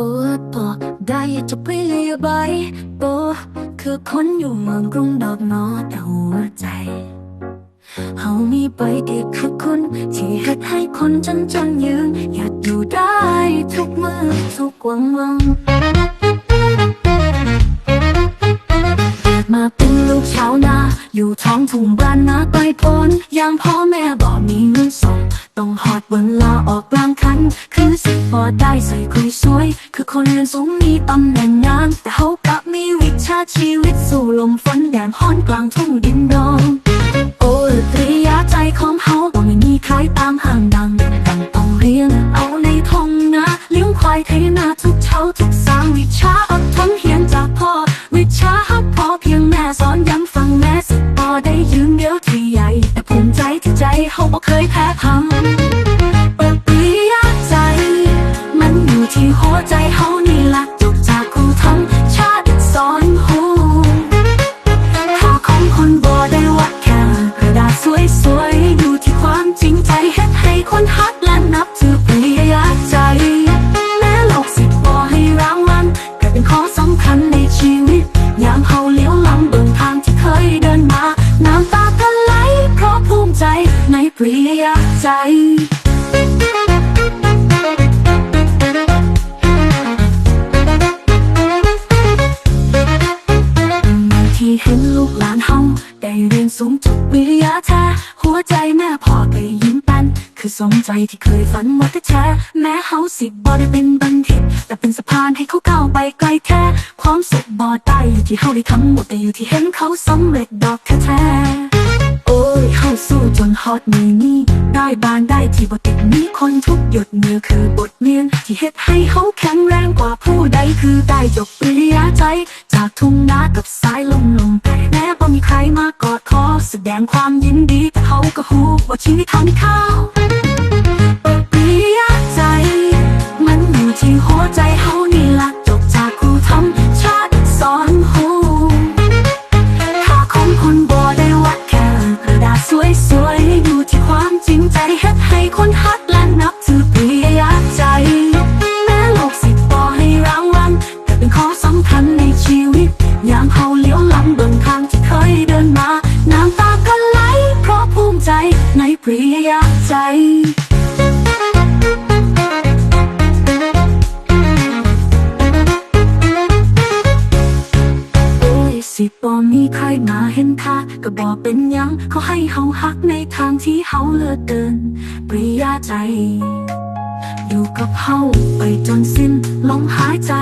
อ้บอกได้จะเปลี่ยนไปโบคือคนอยู่เมืองกรุงดอกนอแต่หัวใจเฮามีไปเด็กคือคุณที่เฮ็ดให้คนจนจนยืนอยากอยู่ได้ทุกมือทุกวันวันเกิดมาเป็นลูกชาวนา อยู่ท้องทุ่งบ้านนาไกลโพ้นยามพ่อแม่บอกมีเงินส ต้องหอดเวลาออกกลางคัน คือสิพอได้ใส่คุยสวย คือคนเรียนสูงมีตำแหน่งงาน แต่เขากลับมีวิชาชีวิตสู่ลมฝนแดดฮ้อนกลางทุ่งดินดอง โอ้ตรียาใจของเขาต้องไม่มีใครตามห่างดังต้องต้องเรียนเอาในทงนะเลี้ยงควายเทน ที่ใจเฮาบ่เคยแพ้พังเปิดปรียาใจ มันอยู่ที่หัวใจเฮานี่ละจุกจากครูทำชาติสอนหูค่าของคนบ่ได้วัดแค่กระดาษสวยๆอยู่ที่ความจริงใจเฮ็ดให้คนฮักและนับถือปริยาใจแม้โลกสิบ่ให้รางวัลก็เป็นข้อสำคัญในชีวิตยามเฮา มิใจในปริยาใจที่เห็นลูกหลานเฮาได้เรียนสูงจบวิทยาแท้หัวใจแม่พ่อก็ยิ้มป้นคือสมใจที่เคยฝันว่าจะแท้แม้เฮาสิบ่ได้เป็นบัณฑิต แต่เป็นสะพานให้เขาก้าวไปไกลแท้ความสุขบ่ได้อยู่ที่เฮาได้ทำหมดแต่อยู่ที่เห็นเขาสำเร็จดอกแท้ สู้จนฮอตมือนี้ ได้บานได้ที่บทติดนี้คนทุกหยดเมื่อคือบทเรียน ที่เฮ็ดให้เขาแข็งแรงกว่าผู้ใดคือได้จบปริยาใจ จากทุ่งนากับสายลมลมแม้บ่มีใครมากอดคอแสดงความยินดีแต่เขาก็ฮู้ว่าชีวิตทำข้า สวยอยู่ที่ความจริงใจเฮ็ดให้คนฮักและนับถือปริยาใจ แม้โลกสิบปอให้รางวัลแต่เป็นข้อสำคัญในชีวิตยามเขาเลี้ยวหลังเบิ่งทางที่เคยเดินมา น้ำตาก็ไหลเพราะภูมิใจในปริยาใจ สิบ่มีใครมาเห็นค่าก็บอกเป็นยังเขาให้เฮาฮักในทางที่เฮาเลือกเดิน ปริยาใจ อยู่กับเฮาไปจนสิ้นลมหายใจ